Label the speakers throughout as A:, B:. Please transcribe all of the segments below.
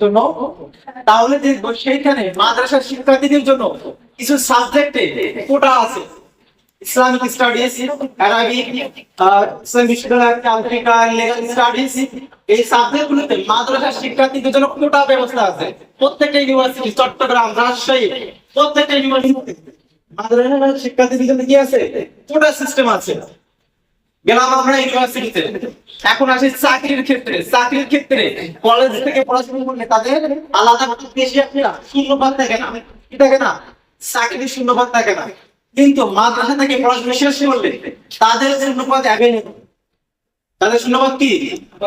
A: জন্য তাহলে দেখব সেইখানে মাদ্রাসার শিক্ষার্থীদের জন্য কিছু সাবজেক্টে কোটা আছে। Islamic studies Islamic Africa legal studies এই সাবজেক্টগুলোতে মাদ্রাসার শিক্ষার্থীদের জন্য কোটা ব্যবস্থা আছে। প্রত্যেকটা ইউনিভার্সিটি চট্টগ্রাম, রাজশাহী, প্রত্যেকটা ইউনিভার্সিটি মাদ্রাসার শিক্ষার্থীদের জন্য কি আছে? কোটা সিস্টেম আছে। গেলাম আমরা ইউনিভার্সিটিতে। এখন আসি চাকরির ক্ষেত্রে চাকরির ক্ষেত্রে। কলেজ থেকে পড়াশোনা করলে তাদের আলাদা বেশি শূন্যপাত থাকে না। কি থাকে না? চাকরির শূন্যপাত থাকে না। কিন্তু মাদ্রাসা থেকে পড়াশোনা শেষ করলে তাদের শূন্যপাত অ্যাভেলেবল তাদের শূন্যপাত কি?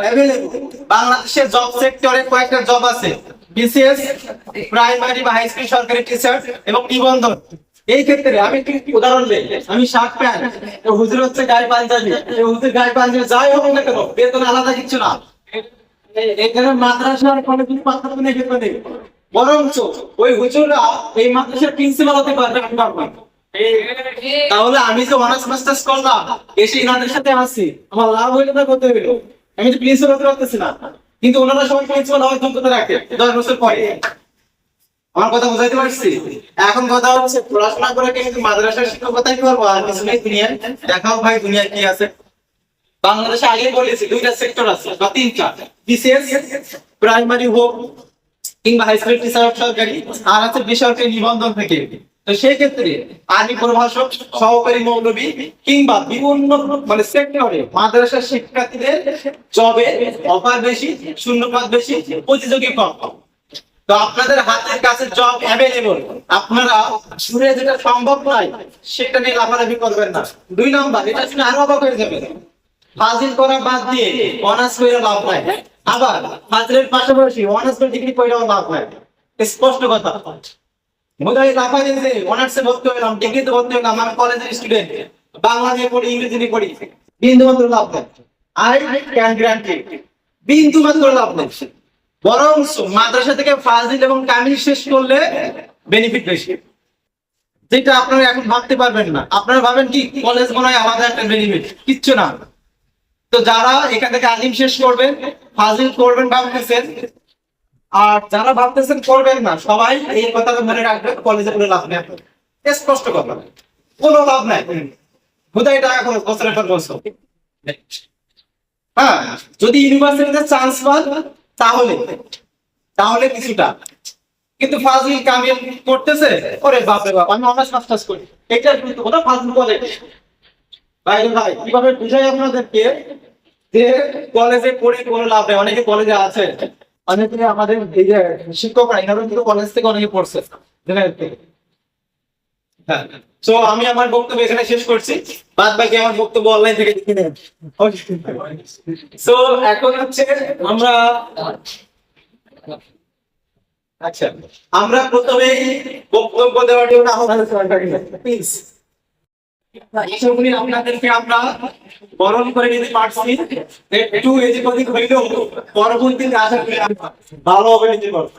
A: অ্যাভেলেবল বাংলাদেশের জব সেক্টরে কয়েকটা জব আছে। বিসিএস প্রাইমারি বা হাই স্কুল সরকারি টিচার এবং নিবন্ধন। এই ক্ষেত্রে আমি একটি উদাহরণ দিই। আমি শার্ট প্যান্ট হুজুর হচ্ছে গায়ে পাঞ্জাবি। হুজুর গায়ে পাঞ্জাবি যাই হোক না কেন, বেতন আলাদা কিছু না। এখানে মাদ্রাসার কোনো কিছু পার্থক্য নেই, বেতন নেই। বরঞ্চ ওই হুজুররা এই মাদ্রাসার প্রিন্সিপাল হতে পারবে তাহলে আমি যে অনার্স মাস্টার্স করলাম, এসে ইনাদের সাথে আছি। আমার লাভ হইলে না করতে হইল আমি তো প্রিন্সিপাল হতে পারতেছি না। কিন্তু ওনারা সবাই প্রিন্সিপাল হওয়ার যোগ্যতা রাখে। দশ বছর পরে। আমার কথা বুঝাইতে পারছি? এখন কথা হচ্ছে, পড়াশোনা করে কিন্তু মাদ্রাসার শিক্ষকতাই করব? আর কিছু নেই দুনিয়ায়। দেখাও ভাই দুনিয়া কি আছে। বাংলাদেশে আগে বলেছি, দুইটা সেক্টর আছে, বা তিনটা। বিসিএস প্রাইমারি হোক, কিংবা হাই স্কুল টিচার সরকারি। আর আছে বেসরকারি নিবন্ধন থেকে। তো সেই ক্ষেত্রে আর্মি প্রভাষক, সহকারী মৌলবী, কিংবা বিভিন্ন মানে সেক্টরে মাদ্রাসার শিক্ষার্থীদের জবে অফার বেশি শূন্যপাত বেশি, প্রতিযোগী কম। তো আপনাদের হাতের কাছে জব অ্যাভেলেবল আপনারা শুনে যেটা সম্ভব নয়, সেটা নিয়ে লাফালাফি করবেন না। দুই নাম্বার, এটা শুনে আরও অবাক হয়ে যাবে ফাজিল করা বাদ দিয়ে অনার্স করে লাভ নাই আবার, ফাজিলের পাশাপাশি অনার্স করে ডিগ্রি করেও লাভ নাই স্পষ্ট কথা। বোধহয় লাফা যে অনার্সে ভর্তি হলাম ডিগ্রিতে ভর্তি হলাম আমি কলেজের স্টুডেন্ট বাংলা নিয়ে পড়ি ইংরেজি নিয়ে পড়ি বিন্দু মাত্র লাভ নেই। আই ক্যান গ্যারান্টি বিন্দু মাত্র লাভ নেই। বরং মাদ্রাসা থেকে ফাজিল এবং কামিল শেষ করলে বেনিফিট বেশি। যেটা আপনারা এখন ভাবতে পারবেন না। আপনারা ভাবেন কি কলেজ মনে হয় আলাদা একটা বেনিফিট কিচ্ছু না। তো যারা এখান থেকে আলিম শেষ করবেন ফাজিল করবেন ভাবতেছেন, আর যারা ভাবতেছেন করবেন না, সবাই এই কথাটা মনে রাখবেন কলেজে কোনো লাভ নেই। স্পষ্ট কথা। কোনো লাভ নাই। বোধহয় টাকা খরচ বছরের পর বছর হ্যাঁ যদি ইউনিভার্সিটিতে চান্স পান তাহলে তাহলে কিছুটা কিন্তু ফাজিল কামিল করতেছে? ওরে বাপরে বাপ, আমি অনার্স মাস্টার্স করি। এটা কিন্তু ওটা ফাজিল বলে। ভাই ভাই কীভাবে বুঝাই আপনাদেরকে যে কলেজে পড়ে কোনো লাভ নেই? অনেকে কলেজে আছে। অনেকে আমাদের এই যে শিক্ষকরা এনারা কিন্তু কলেজ থেকে অনেকে পড়ছে। থেকে হ্যাঁ তো আমি আমার বক্তব্য এখানে শেষ করছি। বাদ বাকি আমার বক্তব্য অনলাইন থেকে দেখে নেন তো এখন হচ্ছে আমরা আচ্ছা আমরা প্রথমে বক্তব্য দেওয়ার জন্য আমাদের প্লিজ আপনাদেরকে আমরা বরণ করে নিতে পারছি। একটু এদিক ওদিক হইলেও পরবর্তীতে আশা করি ভালো হবে নিতে পারব।